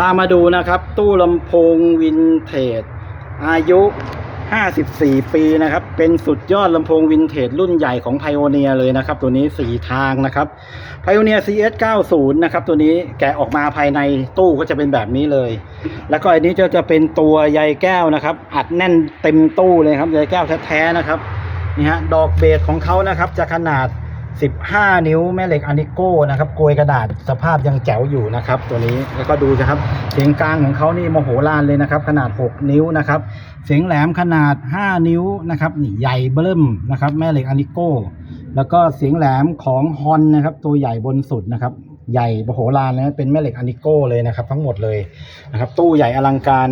พามาดูนะครับ ตู้ลำโพงวินเทจ อายุ 54 ปีนะครับ เป็นสุดยอดลำโพงวินเทจ รุ่นใหญ่ของ p i o n e e r เลยนะครับ ตัวนี้ 4 ทางนะครับ p i o n e e r CS 90นะครับ ตัวนี้แกะออกมาภายในตู้ก็จะเป็นแบบนี้เลย แล้วก็อันนี้จะจะเป็นตัวใยแก้วนะครับ อัดแน่นเต็มตู้เลยครับใยแก้วแท้ๆนะครับนี่ฮะดอกเบสของเขานะครับ จะขนาด 15 นิ้วแม่เหล็กอานิโก้นะครับโกยกระดาษสภาพยังแจ๋วอยู่นะครับ ตัวนี้แล้วก็ดูนะครับเสียงกลางของเขานี่โมโหลานเลยนะครับ ขนาด 6 นิ้วนะครับ เสียงแหลมขนาด 5 นิ้วนะครับนี่ใหญ่เบิ่มนะครับ แม่เหล็กอานิโก้ แล้วก็เสียงแหลมของฮอนนะครับ ตัวใหญ่บนสุดนะครับ ใหญ่โมโหลานนะเป็นแม่เหล็กอานิโก้เลยนะครับ ทั้งหมดเลยนะครับ ตู้ใหญ่อลังการ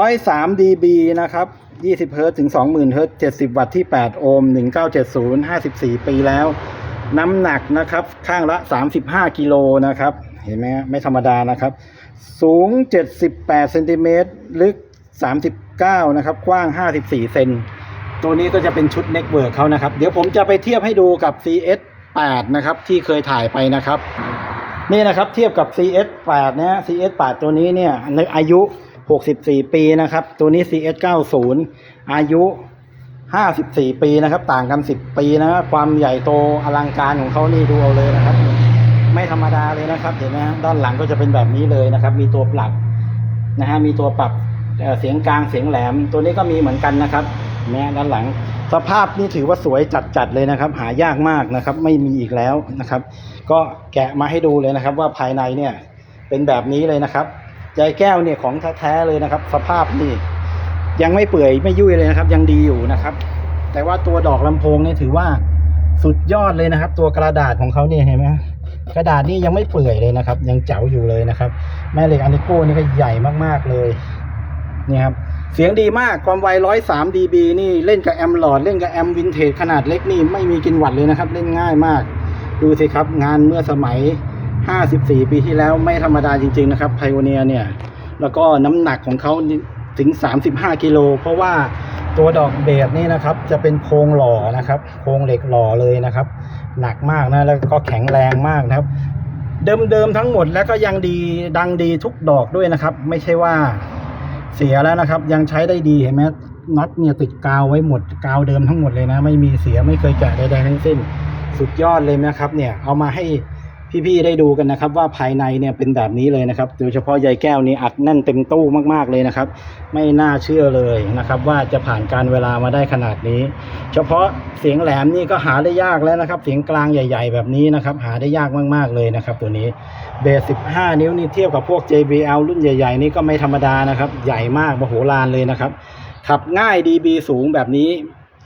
103 dB นะครับ20เฮิรตซ์ถึง 20,000เฮิรตซ์70 วัตต์ที่ 8 โอห์ม1970 54 ปีแล้ว น้ำหนักนะครับ ข้างละ 35 กิโลนะครับ เห็นไหมไม่ธรรมดานะครับ สูง 78เซนติเมตรลึก 39 นะครับ กว้าง 54 เซนตัวนี้ก็จะเป็นชุดเน็กเวิร์กเขานะครับ เดี๋ยวผมจะไปเทียบให้ดูกับ CS 8นะครับ ที่เคยถ่ายไปนะครับ นี่นะครับเทียบกับ CS 8นะ CS 8ตัวนี้เนี่ยอายุ 64 ปีนะครับ ตัวนี้ CS 90 อายุ 54ปีนะครับ ต่างกัน10ปีนะคความใหญ่โตอลังการของเขานี่ดูเอาเลยนะครับ ไม่ธรรมดาเลยนะครับ เห็นไหมด้านหลังก็จะเป็นแบบนี้เลยนะครับ มีตัวปรับนะฮะมีตัวปรับเสียงกลางเสียงแหลม ตัวนี้ก็มีเหมือนกันนะครับเห็นไหมฮะด้านหลัง สภาพนี่ถือว่าสวยจัดๆเลยนะครับ หายากมากนะครับ ไม่มีอีกแล้วนะครับ ก็แกะมาให้ดูเลยนะครับ ว่าภายในเนี่ยเป็นแบบนี้เลยนะครับใจแก้วเนี่ยของแท้ๆเลยนะครับ สภาพนี่ ยังไม่เปื่อยไม่ยุ่ยเลยนะครับ ยังดีอยู่นะครับ แต่ว่าตัวดอกลำโพงเนี่ยถือว่าสุดยอดเลยนะครับ ตัวกระดาษของเขาเนี่ยเห็นไหมกระดาษนี่ยังไม่เปื่อยเลยนะครับ ยังเจ๋วอยู่เลยนะครับ แม่เหล็กอานิโก้นี่ก็ใหญ่มากๆเลยนี่ครับเสียงดีมากความไว103 dB นี่เล่นกับแอมหลอดเล่นกับแอมวินเทจขนาดเล็กนี่ไม่มีกินหวัดเลยนะครับ เล่นง่ายมาก ดูสิครับ งานเมื่อสมัย 54 ปีที่แล้วไม่ธรรมดาจริง ๆ นะครับไพโอเนียเนี่ย แล้วก็น้ำหนักของเขา ถึง 35 กิโล เพราะว่าตัวดอกเบสนี่นะครับจะเป็นโครงหล่อนะครับ โครงเหล็กหล่อเลยนะครับ หนักมากนะแล้วก็แข็งแรงมากนะครับ เดิมๆทั้งหมดแล้วก็ยังดีดังดีทุกดอกด้วยนะครับ ไม่ใช่ว่าเสียแล้วนะครับ ยังใช้ได้ดีเห็นไหมน็อตเนี่ยติดกาวไว้หมดกาวเดิมทั้งหมดเลยนะ ไม่มีเสียไม่เคยแกะใดๆทั้งสิ้น สุดยอดเลยนะครับ เนี่ยเอามาให้ พี่ๆได้ดูกันนะครับ ว่าภายในเนี่ยเป็นแบบนี้เลยนะครับ โดยเฉพาะใยแก้วนี่อัดแน่นเต็มตู้มากๆเลยนะครับ ไม่น่าเชื่อเลยนะครับ ว่าจะผ่านการเวลามาได้ขนาดนี้ เฉพาะเสียงแหลมนี่ก็หาได้ยากแล้วนะครับ เสียงกลางใหญ่ ๆ แบบนี้นะครับ หาได้ยากมากๆเลยนะครับ ตัวนี้เบส15 นิ้วนี่เทียบกับพวก JBL รุ่นใหญ่ ๆ นี่ก็ไม่ธรรมดานะครับ ใหญ่มากมโหฬารเลยนะครับขับง่าย DB สูงแบบนี้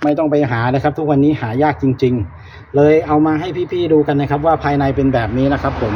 ไม่ต้องไปหานะครับ ทุกวันนี้หายากจริง ๆ เลยเอามาให้พี่ๆดูกันนะครับ ว่าภายในเป็นแบบนี้นะครับผม